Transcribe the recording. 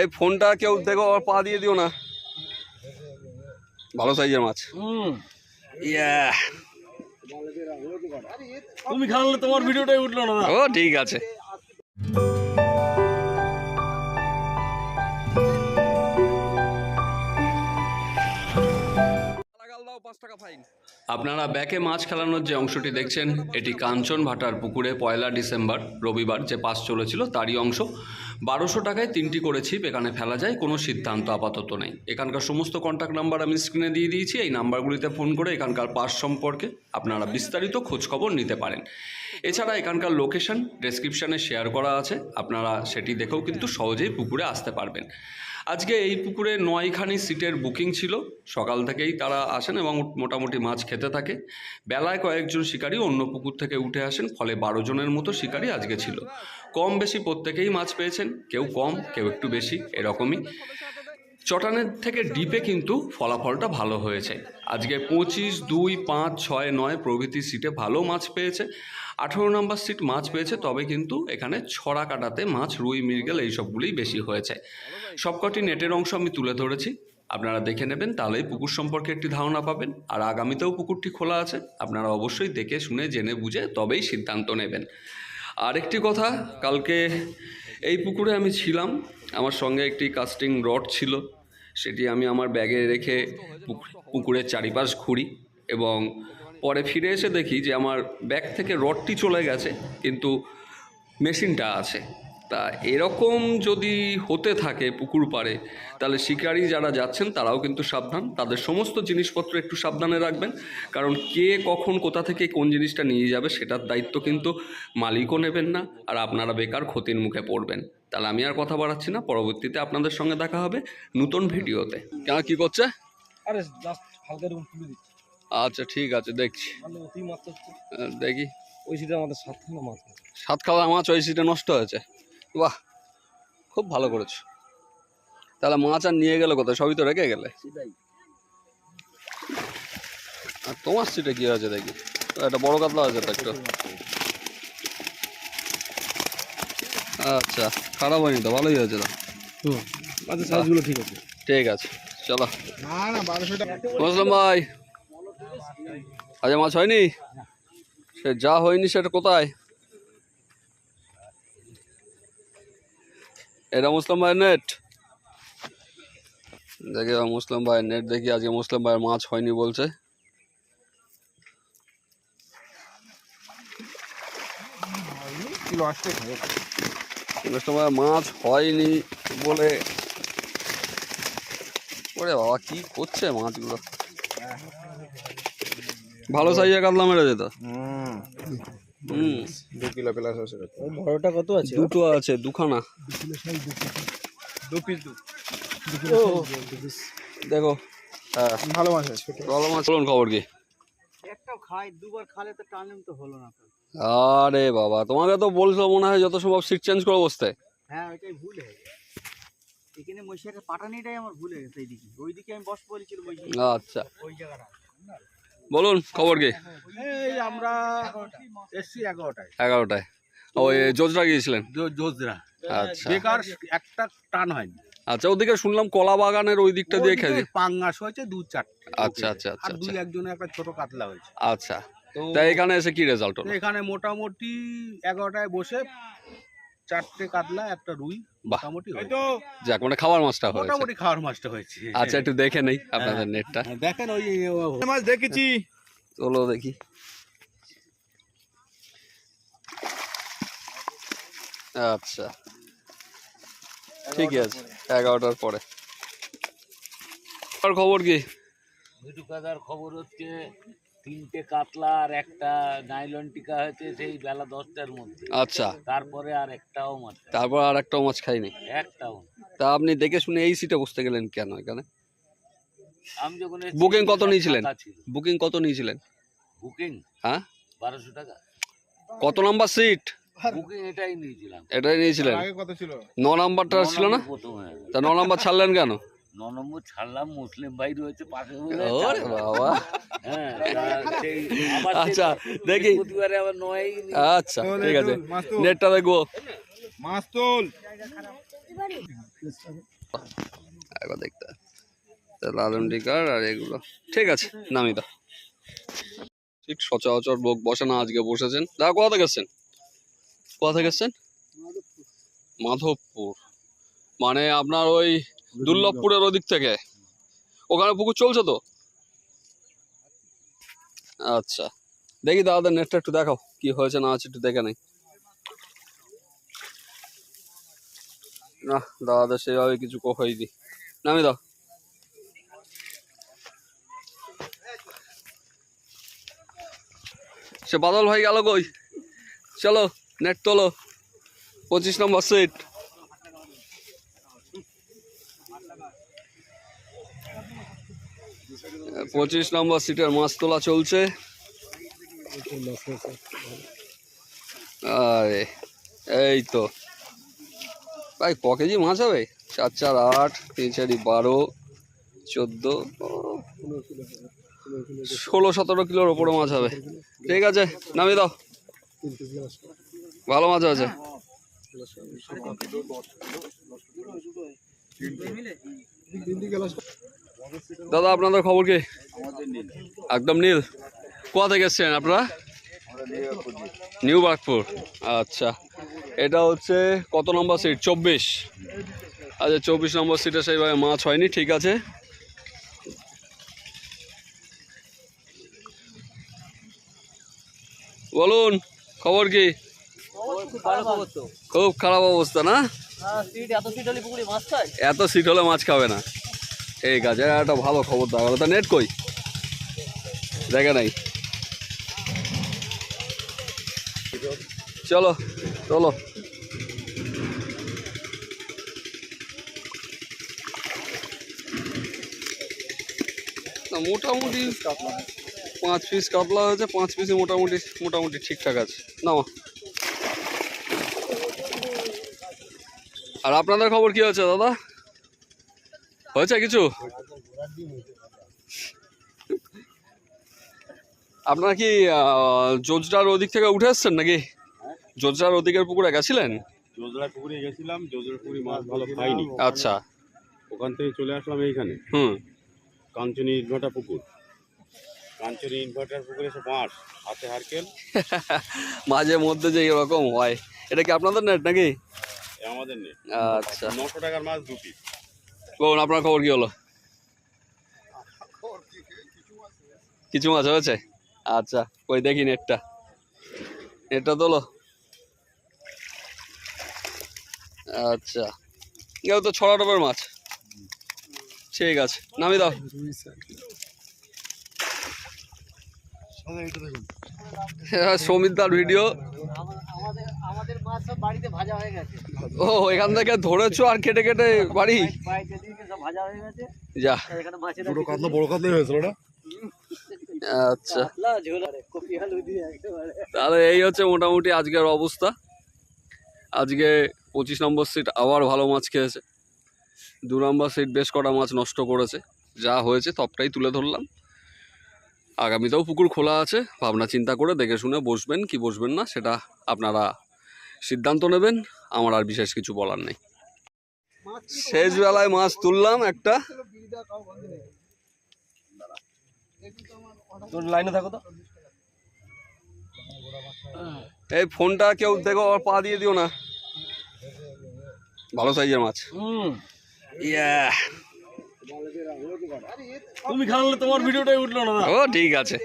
এই ফোনটা কেউ দেখো পা দিয়ে দিও না। ভালো সাইজের মাছ। তুমি খাওয়ালে তোমার ভিডিওটাই উঠল না। ও ঠিক আছে। আপনারা ব্যাকে মাছ খেলানোর যে অংশটি দেখছেন এটি কাঞ্চন ভাটার পুকুরে পয়লা ডিসেম্বর রবিবার যে পাস চলেছিল তারই অংশ। বারোশো টাকায় তিনটি করে ছিপ এখানে ফেলা যায়, কোনো সিদ্ধান্ত আপাতত নেই। এখানকার সমস্ত কন্ট্যাক্ট নাম্বার আমি স্ক্রিনে দিয়ে দিয়েছি, এই নাম্বারগুলিতে ফোন করে এখানকার পাস সম্পর্কে আপনারা বিস্তারিত খোঁজখবর নিতে পারেন। এছাড়া এখানকার লোকেশন ডেসক্রিপশানে শেয়ার করা আছে, আপনারা সেটি দেখেও কিন্তু সহজেই পুকুরে আসতে পারবেন। আজকে এই পুকুরে নয়খানি সিটের বুকিং ছিল। সকাল থেকেই তারা আসেন এবং মোটামুটি মাছ খেতে থাকে। বেলায় কয়েকজন শিকারী অন্য পুকুর থেকে উঠে আসেন, ফলে বারো জনের মতো শিকারী আজকে ছিল। কম বেশি প্রত্যেকেই মাছ পেয়েছেন, কেউ কম, কেউ একটু বেশি, এরকমই। চটানের থেকে ডিপে কিন্তু ফলাফলটা ভালো হয়েছে। আজকে পঁচিশ, দুই, পাঁচ, ছয়, নয় প্রভৃতি সিটে ভালো মাছ পেয়েছে। আঠেরো নম্বর সিট মাছ পেয়েছে, তবে কিন্তু এখানে ছড়া কাটাতে মাছ, রুই, মৃগেল এইসবগুলোই বেশি হয়েছে। সবকটি নেটের অংশ আমি তুলে ধরেছি। আপনারা দেখে নেবেন, তাহলেই পুকুর সম্পর্কে একটি ধারণা পাবেন। আর আগামীতেও পুকুরটি খোলা আছে, আপনারা অবশ্যই দেখে, শুনে, জেনে, বুঝে, তবেই সিদ্ধান্ত নেবেন। আরেকটি কথা, কালকে এই পুকুরে আমি ছিলাম। আমার সঙ্গে একটি কাস্টিং রড ছিল। সেটি আমি আমার ব্যাগে রেখে পুকুরের চারিপাশ ঘুরি এবং পরে ফিরে এসে দেখি যে আমার ব্যাগ থেকে রডটি চলে গেছে, কিন্তু মেশিনটা আছে। তা এরকম যদি হতে থাকে পুকুর পাড়ে, তাহলে শিকারি যারা যাচ্ছেন তারাও কিন্তু সাবধান। তাদের সমস্ত জিনিসপত্র একটু সাবধানে রাখবেন, কারণ কে কখন কোথা থেকে কোন জিনিসটা নিয়ে যাবে সেটার দায়িত্ব কিন্তু মালিকও নেবেন না, আর আপনারা বেকার ক্ষতির মুখে পড়বেন। তাহলে আমি আর কথা বাড়াচ্ছি না পরবর্তীতে আপনাদের সঙ্গে দেখা হবে নতুন ভিডিওতে। কেন কি করছে? আরে জাস্ট হালকা এরকম তুলে দিচ্ছি। আচ্ছা ঠিক আছে দেখছি। মানে দেখি। ওই সিটে আমাদের সাতখানা মাছ আছে। সাত খাওয়া মাছ ওই সিটে নষ্ট হয়েছে। বাহ খুব ভালো করেছ। তাহলে মাছ আর নিয়ে গেলে কোথায়? সবই তো রেখে গেলে। আর তোমার সিটে কি হয়েছে দেখি? একটা বড় কাতলা আছে তো একটু। আচ্ছা খারাপ হয়নি তো ভালোই হয়েছে হুম। সাইজগুলো ঠিক আছে। ঠিক আছে চলো। না না বারোশো টাকা। মুসলিম ভাই। আজ মাছ হয়নি? সে যা হয়নি সেটা কোথায়? এটা মুসলিম ভাইয়ের নেট দেখি মুসলিম ভাইয়ের নেট দেখি আজকে মুসলাম ভাইয়ের মাছ হয়নি বলছে। কিলো আসতে মুসলিম ভাইয়ের মাছ হয়নি বলে। ওরে বাবা কি করছে মাছগুলো? ভালো সাইজের কাতলা মেরেছে তো। হুম। হুম। দু কিলো প্লাস আছে বড়টা কত আছে? দুটো আছে দুখানা। দু পিস দু। দেখো হ্যাঁ। ভালো মাছ আছে ভালো মাছ। চলুন খবর কি? একটাও খাই দুবার খালে তো টানলেন তো হলো না। আরে বাবা তোমাকে তো বলছো মনে হয় যত সম্ভব সিট চেঞ্জ করে বসতে হ্যাঁ ওইটাই ভুল হয়ে গেছে। এখানে মহিষাকে পাঠানিটাই আমার ভুল হয়ে গেছে এইদিকে। ওইদিকে আমি বস বলেছিল আচ্ছা। ওই জায়গাটা। বলুন খবর কি? এই আমরা এসছি এগারোটায়। এগারোটায়। ওই জোজরা গিয়েছিলেন? জোজরা। আচ্ছা। বেকার একটা টান হয়নি। আচ্ছা ওদিকে শুনলাম কলা বাগানের ওই দিকটা দিয়ে খেয়ে ওইদিকে পাঙ্গাস হয়েছে দু চারটে। আচ্ছা আচ্ছা আচ্ছা আর দুই আচ্ছা। একজনের একটা ছোট কাতলা হয়েছে। আচ্ছা। তো এখানে এসে কি রেজাল্ট হলো? এখানে মোটামুটি এগারোটায় বসে চারটে কাতলা একটা রুই। মোটামুটি। যাক মানে খাবার মাছটা হয়েছে। মোটামুটি খাওয়ার মাছটা হয়েছে। আচ্ছা একটু দেখে নেই আপনাদের নেটটা হ্যাঁ, দেখেন ওই মাছ দেখেছি। চলো দেখি। আচ্ছা। ঠিকই আছে এগারোটার পরে। আর খবর কি? খবর হচ্ছে তিনটে কাতলা আর একটা নাইলন টিকা হয়েছে সেই বেলা দশটার মধ্যে। আচ্ছা। তারপরে আর একটাও মাছ তারপর আর একটাও মাছ খাইনি? একটাও তা আপনি দেখে শুনে এই সিটে বসতে গেলেন কেন এখানে? আমি যখন Booking কত নিয়েছিলেন? বুকিং কত নিয়েছিলেন? বুকিং? হ্যাঁ? বারোশো টাকা। কত নাম্বার সিট? বুকিং এটাই নিয়েছিলাম। এটাই নিয়েছিলেন? আগে কত ছিল? ন নাম্বারটা ছিল না। তা ন নাম্বার ছাড়লেন কেন? ন নম্বর ছাড়লাম মুসলিম ভাই রয়েছে পাশে। বাবা। হ্যাঁ আচ্ছা দেখি। আচ্ছা ঠিক আছে। নেটটা দেখব। মাছ তোল একবার দেখতে। হবে। তা লালন টিকার আর এগুলো। ঠিক আছে নামি ঠিক সচরাচর লোক বসে না আজকে বসেছেন। দা কোথা থেকে এসছেন? কোথা থেকে এসছেন? মাধবপুর। মানে আপনার ওই দুর্লভপুরের ওদিক থেকে। ওখানে পুকুর চলছে তো? আচ্ছা। দেখি দাদাদের নেটটা একটু দেখাও, কি হয়েছে না আছে একটু দেখে নেই। না দাদাদের সেভাবে কিছু হয়নি। নামি দাও। সে বাদল ভাই গেল কই? চলো নেট তোলো। পঁচিশ নম্বর সিট পঁচিশ নম্বর সিটের মাছ তোলা চলছে। আরে, এই তো। ভাই, ক কেজি মাছ হবে? চার চার, আট, তিন, চারি, বারো, চোদ্দ, ষোলো, সতেরো কিলোর ওপরে মাছ হবে। ঠিক আছে, নামিয়ে দাও। ভালো মাছ আছে দাদা আপনাদের খবর কি? একদম নীল। কোথা থেকে এসছেন আপনারা? নিউ বাগপুর। আচ্ছা। এটা হচ্ছে কত নম্বর সিট চব্বিশ। আচ্ছা চব্বিশ নম্বর সিটে সেইভাবে মাছ হয়নি ঠিক আছে। বলুন খবর কি? খুব খারাপ অবস্থা না? এত সিট হলে মাছ খাবে না। ঠিক আছে একটা ভালো খবর দেওয়া গেলো তা নেট কই? দেখে নাই। চলো চলো। না, মোটামুটি পাঁচ পিস কাপলা হয়েছে, পাঁচ পিসে মোটামুটি মোটামুটি ঠিকঠাক আছে। নাও আর আপনাদের খবর কি হয়েছে, দাদা? হয়েছে কিছু? আপনারা কি আহ, ওদিক থেকে উঠে এসছেন নাকি? জোজডার ওদিকের পুকুরে গেছিলেন? জোজরা পুকুরে গেছিলাম জোজরা পুকুরে মাছ ভালো পাইনি আচ্ছা। ওখান থেকে চলে আসলাম এইখানে। হুম। কাঞ্চনী ইনভার্টার পুকুর। কাঞ্চনী ইনভার্টার পুকুরে সে মাছ হাতে হারকেল। মাঝে মধ্যে যে এরকম হয়। এটা কি আপনাদের নেট নাকি? আমাদের নেই আচ্ছা। নশো টাকার মাছ দুটি বলুন আপনার খবর কি হলো? কিছু মাছ হয়েছে? আচ্ছা ওই দেখি নেটটা। নেটটা তোলো। আচ্ছা এও তো ছড়া ডবের মাছ। ঠিক আছে নামি দাও। সমিতার ভিডিও আমাদের আমাদের মাছ সব বাড়িতে ভাজা হয়ে গেছে। ও এখান থেকে ধরেছো আর কেটে কেটে বাড়ি? বাড়িতে দিকে সব ভাজা হয়ে গেছে। যা। এখানে মাছের কাতলা বড় কাতলাই হয়েছিল ওটা আচ্ছা। কাতলা ঝোল আরে কপি আলু দিয়ে একেবারে। তাহলে এই হচ্ছে মোটামুটি আজকের অবস্থা। আজকে পঁচিশ নম্বর সিট আবার ভালো মাছ খেয়েছে। দু নম্বর সিট বেশ কটা মাছ নষ্ট করেছে। যা হয়েছে তবটাই তুলে ধরলাম। আগামীতেও পুকুর খোলা আছে। ভাবনা চিন্তা করে দেখে শুনে বসবেন কি বসবেন না সেটা আপনারা সিদ্ধান্ত নেবেন। আমার আর বিশেষ কিছু বলার নেই। শেষ বেলায় মাছ তুললাম একটা। তোর লাইনে থাকো তো। এই ফোনটা কেউ দেখো পা দিয়ে দিও না। ভালো সাইজের মাছ। ইয়া। তুমি খাওয়ালে তোমার ভিডিওটাই উঠল না। ও ঠিক আছে।